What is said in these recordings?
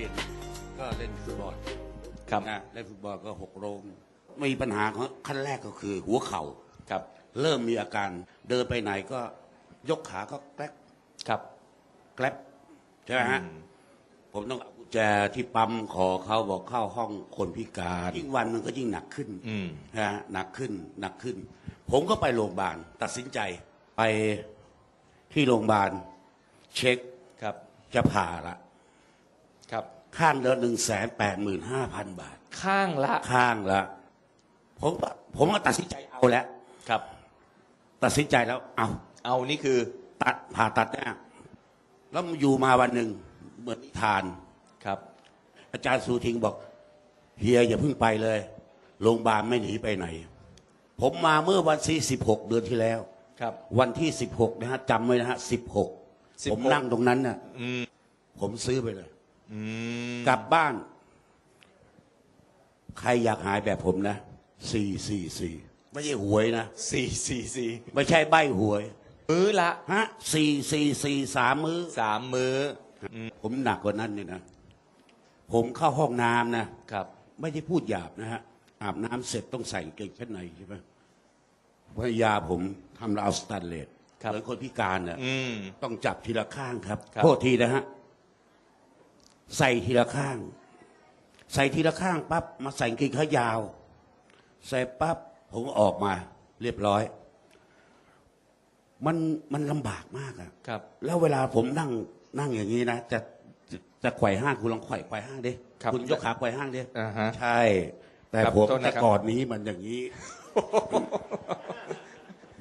เรียนก็เล่นฟุตบอลครับนะเล่นฟุตบอลก็หกโรงมีปัญหาของขั้นแรกก็คือหัวเข่าครับ เริ่มมีอาการเดินไปไหนก็ยกขาก็แกลบครับแกลบใช่ไหมฮะอืมผมต้องเอากุญแจที่ปั๊มขอเขาบอกเข้าห้องคนพิการยิ่งวันมันก็ยิ่งหนักขึ้นอืมนะฮะหนักขึ้นหนักขึ้น ผมก็ไปโรงพยาบาลตัดสินใจไปที่โรงพยาบาลเช็คครับจะผ่าละครับ ข้างเดือนหนึ่งแสนแปดหมื่นห้าพันบาท ข้างละ ข้างละ ผมก็ผมก็ตัดสินใจเอาแล้ว ครับ ตัดสินใจแล้ว เอาเอานี่คือ ตัดผ่าตัดแน่แล้วอยู่มาวันหนึ่งเหมือนนิทาน ครับ อาจารย์สูทิงบอกเฮียอย่าเพิ่งไปเลยโรงพยาบาลไม่หนีไปไหน ผมมาเมื่อวันที่สิบหกเดือนที่แล้ว ครับ วันที่สิบหกนะฮะจำไว้นะฮะสิบหก16ผมนั่งตรงนั้นน่ะ อืม ผมซื้อไปเลย อืมกลับบ้าน ใครอยากหายแบบผมนะสี่สี่สี่ไม่ใช่หวยนะ สี่สี่สี่ไม่ใช่ใบหวย มื้อละฮะสี่สี่สี่สามมื้อ สามมื้อผมหนักกว่านั้นเนี่ยนะ ผมเข้าห้องน้ำนะ ครับ ไม่ได้พูดหยาบนะฮะ อาบน้ำเสร็จต้องใส่กางเกงชั้นในใช่ไหมภรรยาผมทำราวสแตนเลสครับ เหมือนคนพิการน่ะอืม ต้องจับทีละข้างครับครับ โทษทีนะฮะ ใส่ทีละข้าง ใส่ทีละข้างปั๊บมาใส่กางเกงขายาว ใส่ปั๊บผมออกมา เรียบร้อย มันมันลำบากมากอะครับ แล้วเวลาผมนั่งนั่งอย่างนี้นะจะจะจะไขว่ห้างคุณลองไขว่ไขว่ห้างดิครับณยกขาไขว่ห้างดิอ่าฮะ ใช่ แต่ครับผมโทษนะครับแต่ก่อนนี้มันอย่างนี้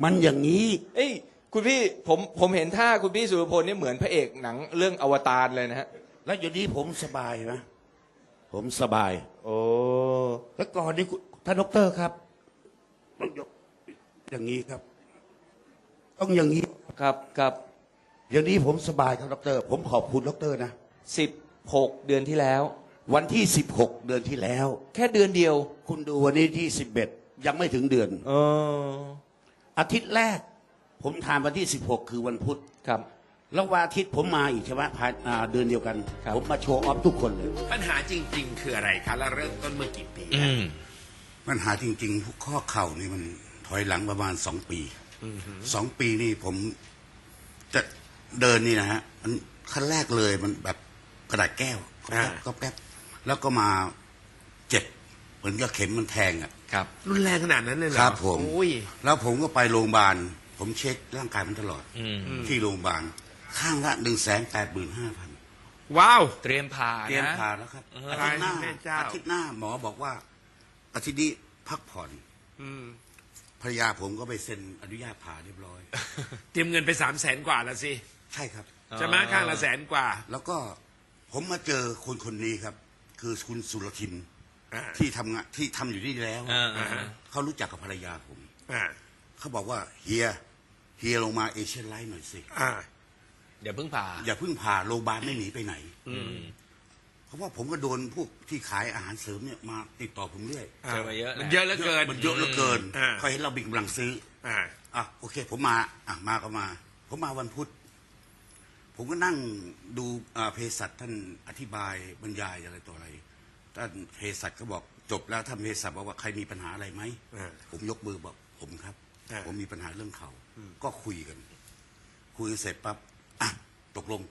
มันอย่างนี้ เอ้ยคุณพี่ผมผมเห็นท่าคุณพี่สุรพลนี่เหมือนพระเอกหนังเรื่องอวตารเลยนะฮะ แล้วอยู่นี้ผมสบายไหมผมสบาย โอ้แล้วก่อนนี้คุณท่านดอกเตอรครับต้องยกอย่างนี้ครับ ต้องอย่างนี้ครับครับอย่างนี้ผมสบายครับดอกเตอรผมขอบคุณดอกเตอรนะสิบหกเดือนที่แล้ว วันที่สิบหกเดือนที่แล้ว แค่เดือนเดียว คุณดูวันนี้ที่สิบเอ็ดยังไม่ถึงเดือน เออ อาทิตย์แรก ผมทานวันที่16คือวันพุธครับ แล้ววันอาทิตย์ผมมาอีกใช่ไหมภายอ่าเดือนเดียวกัน ครับ ผมมาโชว์ออฟทุกคนเลย ปัญหาจริง ๆ คืออะไรคะแล้วเริ่มต้นเมื่อกี่ปีอืม ปัญหาจริงๆ ข้อเข่านี่มันถอยหลังประมาณสองปีสองปีนี่ผมจะเดินนี่นะฮะมันขั้นแรกเลยมันแบบกระดาษแก้วก็แป๊บก็แป๊บแล้วก็มาเจ็บเหมือนกับเข็มมันแทงอะ ครับ รุนแรงขนาดนั้นเลยเหรอครับผม โอ้ย แล้วผมก็ไปโรงพยาบาล ผมเช็คร่างกายมันตลอด อืม ที่โรงพยาบาล ข้างละหนึ่งแสนแปดหมื่นห้าพันว้าว เตรียมผ่าเตรียมนะผ่าแล้วครับเอออาทิตย์หน้าแม่เจ้า อาทิตย์หน้าหมอบอกว่าอาทิตย์นี้พักผ่อนอืมภรรยาผมก็ไปเซ็นอนุญาตผ่าเรียบร้อย เตรียมเงินไปสามแสนกว่าแล้วสิใช่ครับใช่ไหมข้างละแสนกว่า แล้วก็ผมมาเจอคนคนนี้ครับ คือคุณสุรทินอ่าที่ทำงานที่ทำอยู่ที่แล้วอ่าอ่าเขารู้จักกับภรรยาผมอ่าเขาบอกว่าเฮียเฮียลงมาเอเชียนไลน์หน่อยสิ อ่าเดี๋ยวเพิ่งผ่า อย่าเพิ่งผ่าโรงพยาบาลไม่หนีไปไหน อืมเพราะว่าผมก็โดนพวกที่ขายอาหารเสริมเนี่ยมาติดต่อผมเรื่อยเจอมาเยอะแหละมันเยอะเหลือเกิน มันเยอะเหลือเกินอ่า เขาเห็นเราบิกกำลังซื้อ อ่า อะโอเค ผมมา อะมาก็มา ผมมาวันพุธ ผมก็นั่งดูอ่าเภสัชท่านอธิบายบรรยายอะไรต่ออะไรท่านเภสัชก็บอกจบแล้วท่านเภสัชบอกว่าใครมีปัญหาอะไรไหมอ่าผมยกมือบอกผมครับ อ่า ผมมีปัญหาเรื่องเขา่าก็คุยกัน คุยกันเสร็จปั๊บ อะตกลง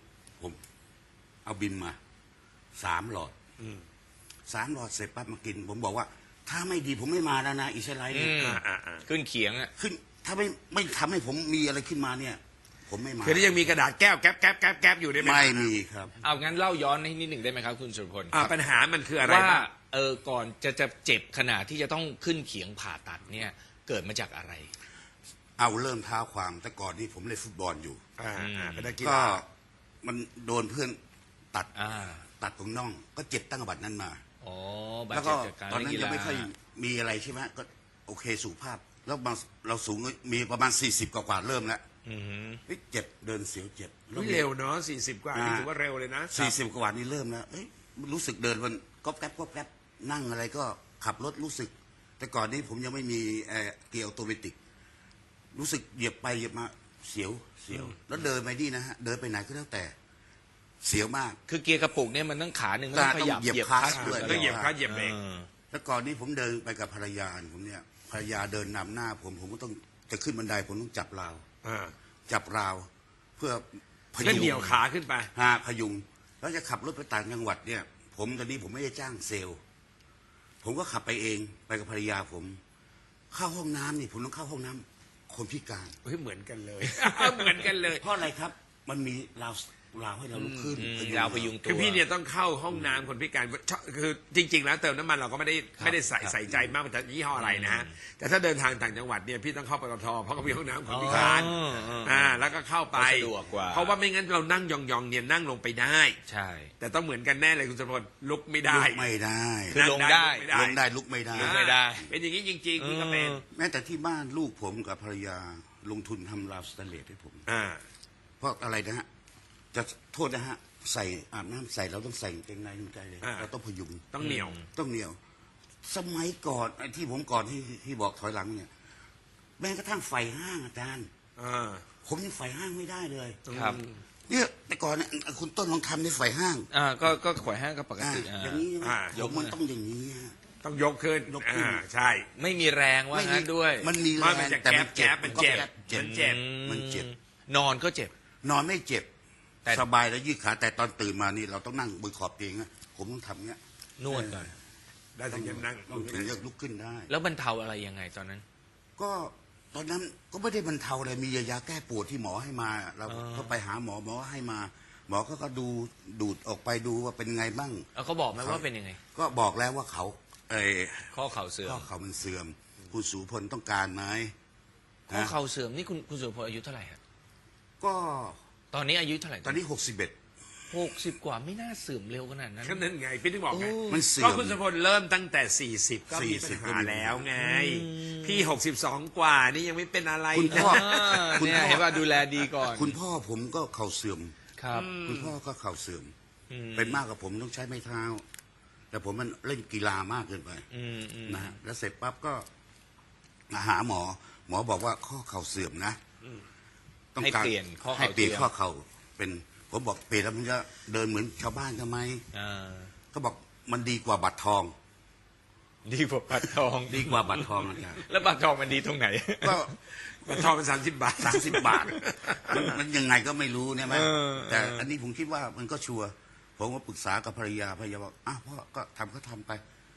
ผม เอาบินมาสามหลอดอืมสามหลอดเสร็จปั๊บมากิน ผมบอกว่า ถ้าไม่ดีผมไม่มาแล้วนะอิสราเอลเนี่ยอืมอ่าอ่าอ่าขึ้นเขียงอะขึ้น ถ้าไม่ไม่ทำให้ผมมีอะไรขึ้นมาเนี่ย ผมไม่มาคือที่ยังมีกระดาษแก้วแก๊บแก๊บแก๊บแก๊บอยู่ได้ไหมไม่มีครับ เอางั้นเล่าย้อนให้นิดหนึ่งได้ไหมครับ คุณสุรพลอ่าปัญหามันคืออะไรว่าบ้างเออก่อนจะจะเจ็บขนาดที่จะต้องขึ้นเขียงผ่าตัดเนี่ย เกิดมาจากอะไร เอาเริ่มเท้าความแต่ก่อนนี้ผมเล่นฟุตบอลอยู่ อ่าอ่าเป็นนักกีก็ฬามันโดนเพื่อนตัดอ่าตัดตรงน่อง ก็เจ็บตั้งแต่บัดนั้นมา อ๋อบาดแล้วเจ็ก็บจากการตอนเล่นนั้นกียังฬาไม่ค่อยมีอะไรใช่ไหมก็โอเคสุขภาพ แล้วบางเราสูงมีประมาณ 40 กว่ากว่าๆเริ่มแล้วอือหือ เฮ้ยเจ็บเดินเสียวเจ็บอุ๊ยเร็วเนาะสี่สิบกว่านี่ถือว่าเร็วเลยนะ สี่สิบกว่านี่เริ่มแล้วเอ้ยรู้สึกเดินมันก๊อบแก๊บก๊อบแก๊บนั่งอะไรก็ขับรถรู้สึก แต่ก่อนนี้ผมยังไม่มีเอ่อเกียร์ออโตเมติก รู้สึกเหยียบไปเหยียบมาเสียวเสียว แล้วเดินไปนี่นะฮะเดินไปไหนก็แล้วแต่ เสียวมาก คือเกียร์กระปุกเนี่ยมันต้องขาหนึ่งมันต้องขยับต้องเหยียบเหยียบคลัคลัตตช์ช์ด้วย ต้องเหยียบคลัตช์เหยียบเบรกออแล้วก่อนนี้ผมเดินไปกับภรรยาผมเนี่ยภรรยาเดินนำหน้า ผมผมก็ต้องจะขึ้นบันไดผมต้องจับราว อ่าจับราว เพื่อพแล้วยุงเหนียวขาขึ้นไป ฮะพยุง แล้วจะขับรถไปต่างจังหวัดเนี่ย ผมตอนนี้ผมไม่ได้จ้างเซลล์ ผมก็ขับไปเองไปกับภรรยาผม เข้าห้องน้ำนี่ผมต้องเข้าห้องน้ำ คนพิการเฮ้ยเหมือนกันเลย เหมือนกันเลย เพราะอะไรครับ มันมีราว ราวให้เราลุกขึ้นอืมพยุงราวพยุงคือพี่เนี่ยต้องเข้าห้องน้ำคนพิการชอบคือจริง ๆ แล้วเติมน้ำมันเราก็ไม่ได้ไม่ได้ใส่ครับใส่ใจมากว่าจะยี่ห้ออะไรนะฮะแต่ถ้าเดินทางต่างจังหวัดเนี่ยพี่ต้องเข้าปตทเพราะเขามีห้องน้ำคนพิการอ๋ออ๋ออ่าแล้วก็เข้าไปก็สะดวกกว่า เพราะว่าไม่งั้นเรานั่งยองๆเนี่ยนั่งลงไปได้ ใช่ แต่ต้องเหมือนกันแน่เลยคุณสมพลลุกไม่ได้ลุกไม่ได้คือลงได้ นั่ลงได้ลุกไม่ได้ ลุกไม่ได้เป็นอย่างนี้จริงๆพี่ก็เป็นแม้แต่ที่บ้านลูกผมกับภรรยาลงทุนทำราวสแตนเลสให้ผม อ่า เพราะอะไรนะฮะ จะโทษนะฮะ ใส่อาบน้ำใส่เราต้องใส่กางเกงในมันใจเลย อ่า เราต้องพยุง ต้องเหนียว ต้องเหนียว สมัยก่อนไอ้ที่ผมก่อนที่ที่บอกถอยหลังเนี่ย แม้กระทั่งไฟห้างอาจารย์ อ่าผมยังไฟห้างไม่ได้เลย ครับ เนี่ยแต่ก่อนเนี่ยคุณต้นลองทำในไฟห้างอ่าก็ก็ขวายห้างก็ปกอ่าติอ่าอย่างนี้อ่าผมมันต้องอย่างนี้ฮะ ต้องยกขึ้นยกขึ้น อ่าใช่ ไม่มีแรงว่างั้นด้วยมันมีมันแรมันงจะแต่มันเจ็บแก๊บๆมันเจ็บก็เจ็บ มันเจ็บมันเจ็บ นอนก็เจ็บ นอนไม่เจ็บ แต่สบายแล้วยืดขาแต่ตอนตื่นมานี่เราต้องนั่งบนขอบเตียงนะผมต้องทำเงี้ยนวดก่อนได้ถึงจะนั่งต้องถึงจะลุกขึ้นได้ แล้วบรรเทาอะไรยังไงตอนนั้น ก็ตอนนั้นก็ไม่ได้บรรเทาอะไรมียาแก้ปวดที่หมอให้มา เราอ่าก็ไปหาหมอหมอให้มา หมอก็ก็ดูดูดออกไปดูว่าเป็นไงบ้างเอาเขาบอกไหมว่าเป็นยังไง ก็บอกแล้วว่าเขาเออข้อเข่าเสื่อข้อมเขามันเสื่อม คุณสูพลต้องการไหมข้อเข่าเสื่อมนี่คุณคุณสุรพลอายุเท่าไหร่ฮะก็ ตอนนี้อายุเท่าไหร่ตอนนี้หกสิบเอ็ดหกสิบกว่าไม่น่าเสื่อมเร็วขนาดนั้น ก็นั่นไงพี่ถึงบอกไงโอ้ มันเสื่อก็มคุณสมพลเริ่มตั้งแต่ 40 ก็มีปัญ40ก็หามี แล้วไงอืมพี่ 62 กว่านี่ยังไม่เป็นอะไรคุณพ่อนะอ่าคุณเนี่ยพ่อเห็นว่าดูแลดีก่อนคุณพ่อผมก็เข่าเสื่อม ครับ คุณพ่อก็เข่าเสื่อมอืมเป็นมากกว่าผมต้องใช้ไม้เท้า แต่ผมมันเล่นกีฬามากเกินไปอืมอืมนะฮะแล้วเสร็จปั๊บก็มาหาหมอ หมอบอกว่าข้อเข่าเสื่อมนะ ต้องให้การเปลี่ยนข้อให้เข่าเปลี่ยนสื่อมข้อเข่าเป็นผมบอกเปลี่ยนแล้วมันจะเดินเหมือนชาวบ้านทำไมอ่าเขาบอกมันดีกว่าบัตรทอง ดีกว่าบัตรทอง ดีกว่าบัตรทองอาจารย์แล้วบัตรทองมันดีตรงไหน ก็มันทองเป็นสามสิบบาท สามสิบบาทมันมันยังไงก็ไม่รู้เนี่ยไหมเออ แต่เอออัอันนี้ผมคิดว่ามันก็ชัวร์ผมก็ปรึกษากับภรรยาภรรยาบอกอ้าวพ่อก็ทำก็ทำไป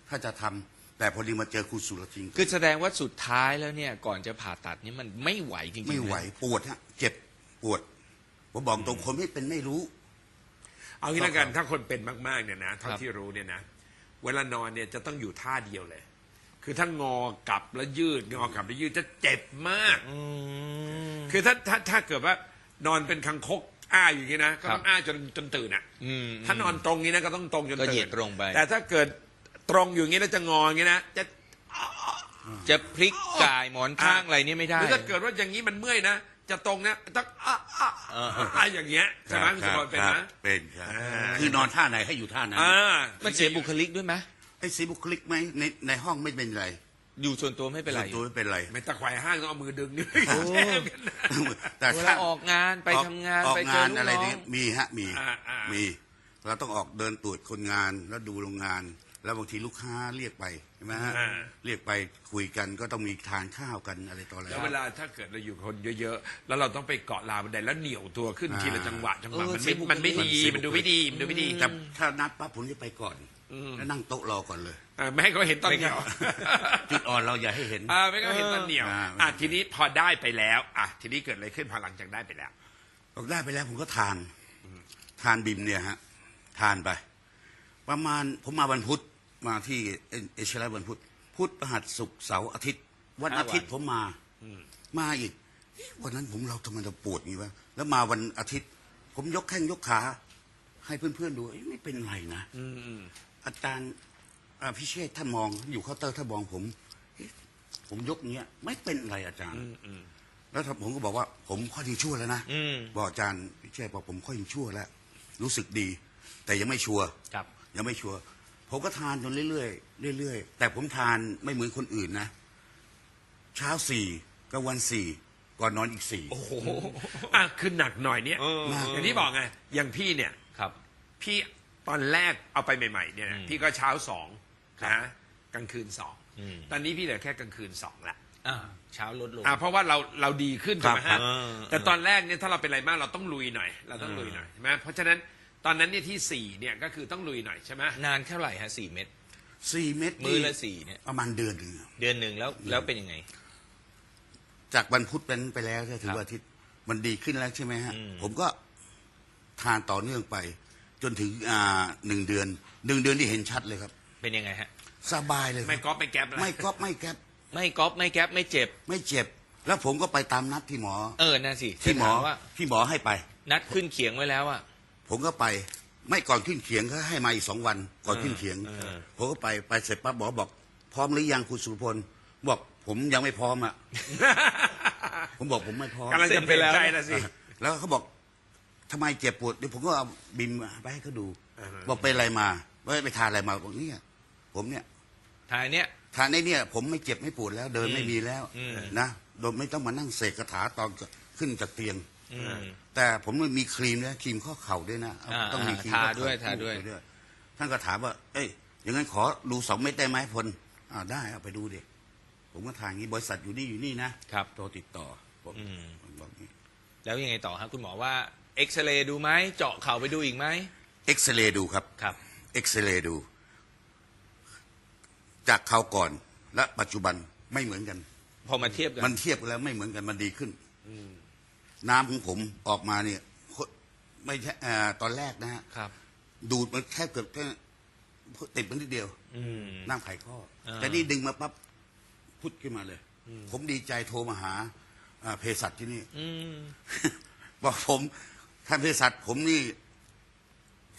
ถ้าจะทำ แต่พอดีมาเจอครูสุรจริงคือแสดงว่าสุดท้ายแล้วเนี่ยก่อนจะผ่าตัดนี่มันไม่ไหวจริงๆไม่ไหวนะปวดฮะเจ็บปวดผมบอกตรงคนไม่เป็นไม่รู้ เอางี้แล้วกันครับถ้าคนเป็นมากๆเนี่ยนะเท่าครับที่รู้เนี่ยนะ เวลานอนเนี่ยจะต้องอยู่ท่าเดียวเลย คือถ้างอกลับแล้วยืดงอกลับแล้วยืดจะเจ็บมาก อืม คือถ้าถ้าถ้าเกิดว่านอนเป็นคังคกอ้าอยู่อย่างนี้นะก็ต้องครับอ้าจนจนตื่นอะอืมถ้านอนตรงนี้นะก็ต้องตรงจนก็ตื่นเหยียดตรงไป แต่ถ้าเกิด ตรงอยู่อย่างนี้แล้วจะงออย่างนี้นะจะจะพลิกกายหมอนข้างอะไรนี่ไม่หได้รือถ้าเกิดว่าอย่างนี้มันเมื่อยนะจะตรงนะต้องอ้าอ้าเอออ้าอย่างเงี้ยใช่ไหมคุณสมบัติเป็นครันะบเป็นครับอ่าคือนอนท่าไหนให้อยู่ท่านั้นอ่ามันเสียบุคลิกด้วยไหมไอ้สีบุคลิกไหมในในห้องไม่เป็นไรอยู่ส่วนตัวไม่เป็นไรส่วตัวไม่เป็นไร ไม่ตะไคร่ห้างต้องเอามือดึงนี่โอ้แต่เวถ้าลาออกงานไปออกทำงานออกไปเจองานลูกอะไรน้อเนี่ยงมีฮะมีอ่าอ่ามีมีเราต้องออกเดินตรวจคนงานแล้วดูโรงงาน แล้วบางทีลูกค้าเรียกไปใช่ไหมฮะอ่า เรียกไปคุยกันก็ต้องมีทานข้าวกันอะไรต่ออะไร แล้วเวลาถ้าเกิดเราอยู่กับคนเยอะๆ แล้วเราต้องไปเกาะราวบันไดแล้วเหนียวตัวขึ้นอ่า ทีละจังหวะจังหวะเออมันเสีไม่ยบุคลิก มันไม่ดี มันเสียมันดูบุคลิไม่กดี มันดูไม่ดีแต่ถ้านัดปั๊บผมจะไปก่อนแล้วนั่งโต๊ะรอก่อนเลย อ่าไม่ให้เขาเห็นตอนเหนียว จุดอ่อนเราอย่าให้เห็น อ่าไม่ให้เขาเห็นตอนเหนียวอ่า อะทีนี้พอได้ไปแล้วอะทีนี้เกิดอะไรขึ้นพอหลังจากได้ไปแล้วออกได้ไปแล้วผมก็ทาน ทานบิมเนี่ยฮะ ทานไป ประมาณผมมาวันพุธ มาที่เอเอเชลวันพุธพุธพฤหัสศุกร์เสาร์อาทิตย์ วันห้าวันอาทิตย์ผมมามาอีกเอ๊ะวันนั้นผมเราทำไมเราปวดอย่างนี้วะแล้วมาวันอาทิตย์ ผมยกแข้งยกขา ให้เพื่อนๆดูเอ๊ะไม่เป็นไรนะ อืมอืม อาจารย์อ่าพิเชษท่านมองอยู่เคาน์เตอร์ท่านมองผมเอ๊ะผมยกอย่างเงี้ย ไม่เป็นไรอาจารย์อืมอืมแล้วผมก็บอกว่า ผมค่อยยังชั่วแล้วนะอืม บอกอาจารย์พิเชษบอกผมค่อยยังชั่วแล้ว รู้สึกดี แต่ยังไม่ชัวร์ครับ ยังไม่ชัวร์ ผมก็ทานจนเรื่อยๆเรื่อยๆ แต่ผมทานไม่เหมือนคนอื่นนะ เช้าสี่กลางวันสี่ก่อนนอนอีกสี่โอ้โหอะคือหนักหน่อยเนี่ยเอออย่างที่บอกไงอย่างพี่เนี่ย ครับ พี่ตอนแรกเอาไปใหม่ๆเนี่ยอืมพี่ก็เช้าสองครับนะกลางคืนสองอืม ตอนนี้พี่เหลือแค่กลางคืนสองละอ่าเช้าลดลง อ่าเพราะว่าเราเราดีขึ้นครัใช่บไหมครัฮะบเออแต่ตอนแรกเนี่ยถ้าเราเป็นอะไรมากเราต้องลุยหน่อย เราต้องลุยหน่อยใช่ไหมเพราะฉะนั้น ตอนนั้นเนี่ยที่สี่เนี่ยก็คือต้องลุยหน่อยใช่ไหมนานเท่าไหร่ฮะสี่เม็ดสี่เม็ดมือนี่ละสี่เนี่ยประมาณเดือนหนึ่งอะเดือนหนึ่งแล้วแล้วเป็นยังไง จากวันพุธเป็นไปแล้วใช่ถืครัอบว่าอาทิตย์มันดีขึ้นแล้วใช่ไหมฮะอืมผมก็ทานต่อเนื่องไป จนถึงอ่าหนึ่งเดือนหนึ่งเดือนที่เห็นชัดเลยครับ เป็นยังไงฮะ สบายเลยคไม่รับก๊อปไม่แก๊ปแล้วไม่ก๊อบไม่แก๊บไม่ก๊อปไม่แก๊ปไม่เจ็บ ไม่เจ็บ แล้วผมก็ไปตามนัดที่หมอ เออนั่นสิที่หมอจะถาว่าที่หมอให้ไป นัดขึ้นเขียงไว้แล้วอะ ผมก็ไปไม่ก่อนขึ้นเขียงเขาให้มาอีกสองวัน ก่อนขึ้นเขียงเออผมก็ไปไปเสร็จปั๊บหมอบอก พร้อมหรือยังคุณสุรพลบอกผมยังไม่พร้อมอะ ผมบอกผมไม่พร้อมกำลังจะเปลี่ยนใจแล้วสิแล้วเขาบอกทำไมเจ็บปวดเดี๋ยวผมก็เอาบิมไปให้เขาดูอ่าฮะบอกเป็นอะไรมาว่าไปทานอะไรมาบอกเนี่ยผมเนี่ยทายเนี้ยทานไอ้เนี่ย ผมไม่เจ็บไม่ปวดแล้ว เดินอืมไม่มีแล้วอืมนะโดยไม่ต้องมานั่งเสกคาถาตอนขึ้นจากเตียงอืม แต่ผมมีครีมนะครีมข้อเข่าด้วยนะอ่าต้องมีครีมทาข้อเข่ด้วยทาด้วยไปท่านก็ถามว่า เอ้ยอย่างนั้นขอดูสองเม็ดได้ไหมพลอ่าได้เอาไปดูเด็กผมก็ทานอย่างนี้บริษัทอยู่นี่อยู่นี่นะครับโทรติดต่อบอกอืมบอกนี้แล้วยังไงต่อฮะคุณหมอว่าเอ็กซเรย์ดูไหมเจาะเข่าไปดูอีกไหมเอ็กซเรย์ดูครับครับเอ็กซเรย์ดู จากคราวก่อนและปัจจุบันไม่เหมือนกัน พอมาเทียบกันมันเทียบกันแล้วไม่เหมือนกันมันดีขึ้น น้ำของผมออกมาเนี่ยโคไม่ใช่อ่าตอนแรกนะฮะครับ ดูดมันแค่เกือบแค่ติดมันนิดเดียว อืม น้ำไข่ข้อ อ่าแต่นี่ดึงมาปั๊บพุดขึ้นมาเลยผมดีใจโทรมาหาอ่าเภสัชที่นี่ อืม บอกผมท่านเภสัชผมนี่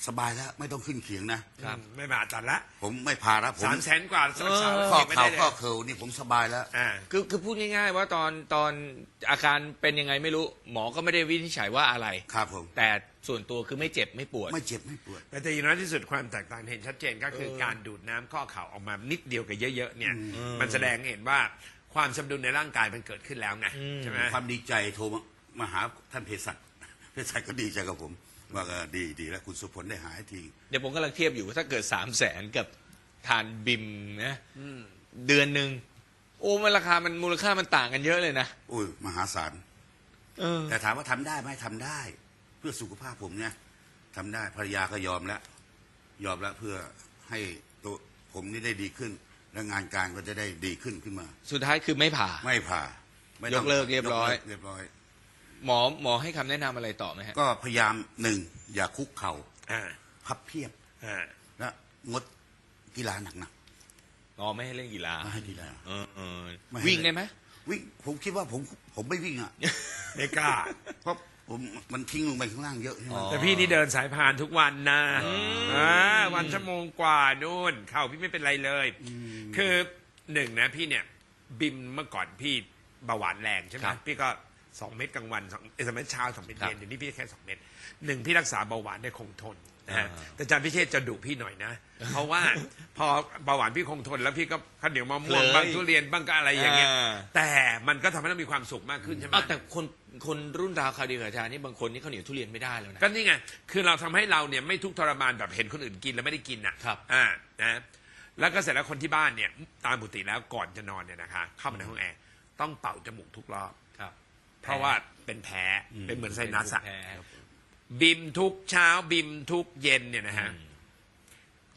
สบายแล้วไม่ต้องขึ้นเขียงนะ ครับ ไม่มาตัดละผมไม่พาแล้วผมสามแสนกว่าสักสามข้อไม่เข่าได้เลยข้อเข่านี่ผมสบายแล้ว อ่า คือคือพูดง่ายๆว่าตอนตอนอาการเป็นยังไงไม่รู้ หมอก็ไม่ได้วินิจฉัยว่าอะไร ครับผม แต่ส่วนตัวคือไม่เจ็บไม่ปวด ไม่เจ็บไม่ปวด แต่แต่อย่างน้อยที่สุดความแตกต่างเห็นชัดเจนก็คือเออการดูดน้ำข้อเข่าออกมานิดเดียวกับเยอะๆเนี่ยอืมมันแสดงให้เห็นว่าความสมดุลในร่างกายมันเกิดขึ้นแล้วไงอืมใช่ไหมความดีใจโทรมามาหาท่านเภสัชเภสัชก็ดีใจกับผม ว่าเออดีดีแล้วคุณสุพลได้หายที เดี๋ยวผมกำลังเทียบอยู่ว่าถ้าเกิดสามแสนกับทานบิมนะเดือนหนึ่งโอ้มันราคามันมูลค่ามันต่างกันเยอะเลยนะอุ้ยมหาศาลเออแต่ถามว่าทำได้ไหมทำได้ เพื่อสุขภาพผมเนี่ยทำได้ภรรยาก็ยอมแล้ว ยอมแล้วเพื่อให้ตัวผมนี่ได้ดีขึ้น และงานการก็จะได้ดีขึ้นขึ้นมา สุดท้ายคือไม่ผ่าไม่ผ่าไม่ต้องยกเลิกเรียบร้อย กเลิกเรียบร้อย หมอหมอให้คำแนะนำอะไรต่อไหมฮะก็พยายามหนึ่งอย่าคุกเข่าอ่าพับเพียบอ่าและงดกีฬาหนักอ๋อไม่ให้เล่นกีฬาๆไม่ให้กีฬา เออเออไม่ให้ วิ่งได้ไหม วิ่งผมคิดว่าผมผมไม่วิ่งอะ ไม่กล้า เพราะผมมันทิ้งลงไปข้างล่างเยอะใช่ไหม อ๋อ แต่พี่นี่เดินสายพานทุกวันนะมอ่าวันชั่วโมงกว่านู่น เข่าพี่ไม่เป็นไรเลย คือหนึ่งนะพี่เนี่ย บิมเมื่อก่อนพี่เบาหวานแรงใช่ไหมครับ พี่ก็ สองเม็ดกลางวันสองเอ้ยสองเม็ดเช้าสองเม็ดครับเย็นเดี๋ยวนี้พี่แค่สองเม็ดหนึ่งพี่รักษาเบาหวานได้คงทนนะฮะอ่าแต่อาจารย์พิเชษจะดุพี่หน่อยนะ เพราะว่าพอเบาหวานพี่คงทน แล้วพี่ก็ข้าวเหนียวมะม่วงเลยบ้างทุเรียนบ้างก็อะไรอย่างเงี้ย อ่า แต่มันก็ทำให้เรามีความสุขมากขึ้นใช่ไหมอ้าวแต่คนคนรุ่นราวคราวเดียวกับอาจารย์นี่บางคนนี่ข้าวเหนียวทุเรียนไม่ได้แล้วนะ ก็นี่ไง คือเราทำให้เราเนี่ยไม่ทุกข์ทรมานแบบเห็นคนอื่นกินแล้วไม่ได้กินอะครับอ่า นะ แล้วก็เสร็จแล้วคนที่บ้านเนี่ย ตามปกติแล้วก่อนจะนอนเนี่ยนะคะ เข้ามาในห้องแอร์ต้องเป่าจมูกทุกรอบครับ เพราะว่าเป็นแพ้เป็นเหมือนไซนัสอะแพ้บิมทุกเช้าบิมทุกเย็นเนี่ยนะฮะอืม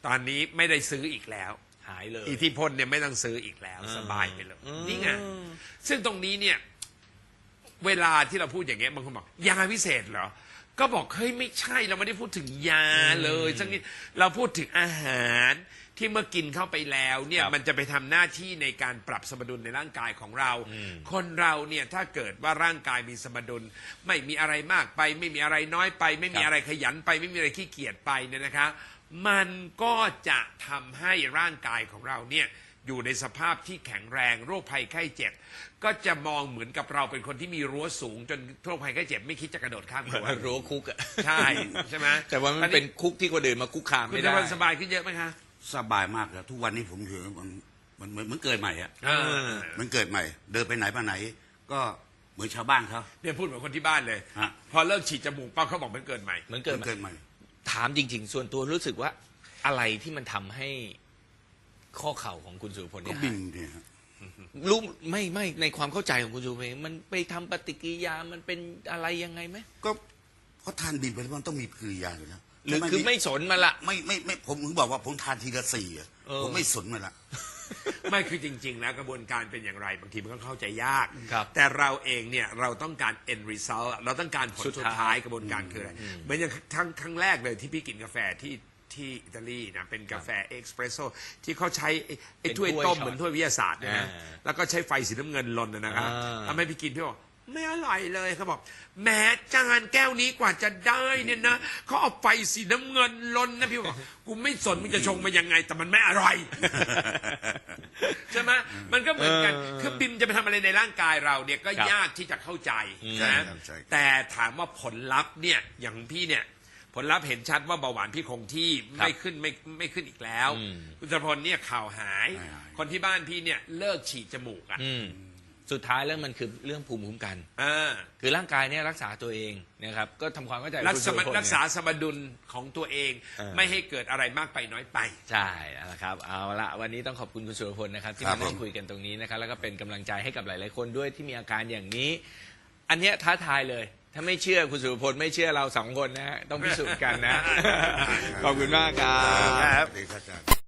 ตอนนี้ไม่ได้ซื้ออีกแล้ว หายเลย อิทธิพลเนี่ยไม่ต้องซื้ออีกแล้วอ่าสบายไปเลยอืมนี่ไงซึ่งตรงนี้เนี่ย เวลาที่เราพูดอย่างเงี้ยบางคนบอกยาพิเศษเหรอ ก็บอกเฮ้ยไม่ใช่เราไม่ได้พูดถึงยาเลยสักนิดเราพูดถึงอาหารที่เมื่อกินเข้าไปแล้วเนี่ยครับมันจะไปทำหน้าที่ในการปรับสมดุลในร่างกายของเรา อืม คนเราเนี่ยถ้าเกิดว่าร่างกายมีสมดุล ไม่มีอะไรมากไป ไม่มีอะไรน้อยไป ไม่มีอะไรขยันไป ไม่มีอะไรขี้เกียจไปเนี่ยนะคะ มันก็จะทำให้ร่างกายของเราเนี่ย อยู่ในสภาพที่แข็งแรงโรคภัยไข้เจ็บ ก็จะมองเหมือนกับเราเป็นคนที่มีรั้วสูง จนโรคภัยไข้เจ็บไม่คิดจะกระโดดข้ามเหมือรั้นวรั้วคุกอะใช่ใช่ไหมแต่ว่ามันเป็นคุกที่คนอื่นมาคุกคามคุณไม่จะได้วันสบายขึ้นเยอะไหมคะสบายมากแล้วทุกวันนี้ผมถือมันมันเหมือนเหมือนเกิดใหม่อะเออเหมันเกิดใหม่ เดินไปไหนมาไหน ก็เหมือนชาวบ้านเขา เนี่ยพูดเหมือนคนที่บ้านเลย ฮะ พอเลิกฉีดจมูกปั๊บเขาบอกมันเกิดใหม่ เหมือนเกิดมันเกิดใหม่ ถามจริง ๆ ส่วนตัวรู้สึกว่าอะไรที่มันทำให้ ข้อเข่าของคุณสุรพลก็เนี่ยบินเนี่ยฮะรู้ไม่ไม่ในความเข้าใจของคุณสุรพลมันไปทำปฏิกิริยามันเป็นอะไรยังไงไหมก็เพราะทานบินไปแล้วมันต้องมีกิริยาอยู่แล้วหรือถ้าคือไม่สนมันละ ไม่ไม่ไม่ผมถึงบอกว่าผมทานทีละสี่อะเออ ผมไม่สนมันละ ไม่คือจริง ๆ แล้วกระบวนการเป็นอย่างไรบางทีมันก็เข้าใจยาก ครับแต่เราเองเนี่ยเราต้องการ end result เราต้องการผลสุสุดดท้ายท้ายกระบวนการคืออะไรเหมือนอย่างครั้งครั้งแรกเลยที่พี่กินกาแฟที่ ที่อิตาลีนะเป็นกาแฟเอ็กซ์เพรสโซที่เขาใช้ไอ้ไอ้เป็นถ้วยถ้วยต้มช็อตเหมือนถ้วยวิทยาศาสตร์เนยนะอ่าแล้วก็ใช้ไฟสีน้ำเงินลนนะนะครับอ่า ทำให้พี่กินพี่บอกไม่อร่อยเลยเขาบอกแม้จานแก้วนี้กว่าจะได้เนี่ยนะเขาเอาไฟสีน้ำเงินลนนะพี่บอกกูไม่สนมึงจะชงมายังไง แต่มันไม่อร่อย ใช่ไหมมันก็เหมือนกัน เออคือบิมจะไปทำอะไรในร่างกายเราเนี่ยก็ครับยากที่จะเข้าใจใช่นะครับใช่ แต่ถามว่าผลลัพธ์เนี่ยอย่างของพี่เนี่ย ผลลัพธ์เห็นชัดว่าเบาหวานพี่คงที่ไม่ขึ้นไม่ไม่ขึ้นอีกแล้ว อืมคุณสรพลเนี่ยข่าวหายหาย หาย คนที่บ้านพี่เนี่ยเลิกฉีดจมูกอะอืมสุดท้ายแล้วมันคือเรื่องภูมิคุ้มกัน เออคือร่างกายเนี่ยรักษาตัวเองนะครับก็ทำความเข้าใจรักคุณษาสุรพลเนี่ย รักษาสมดุลของตัวเอง เออ ไม่ให้เกิดอะไรมากไปน้อยไป ใช่แล้วนะครับ เอาละวันนี้ต้องขอบคุณคุณสุรพลนะครับ ที่ครัมาบนั่งผมคุยกันตรงนี้นะครับ แล้วก็เป็นกำลังใจให้กับหลาย ๆ คนด้วยที่มีอาการอย่างนี้ อันเนี้ยท้าทายเลย ถ้าไม่เชื่อคุณสุรพลไม่เชื่อเราสองคนนะฮะต้องพิสูจน์กันนะ ขอบคุณมากครับสวัสดีครับอาจารย์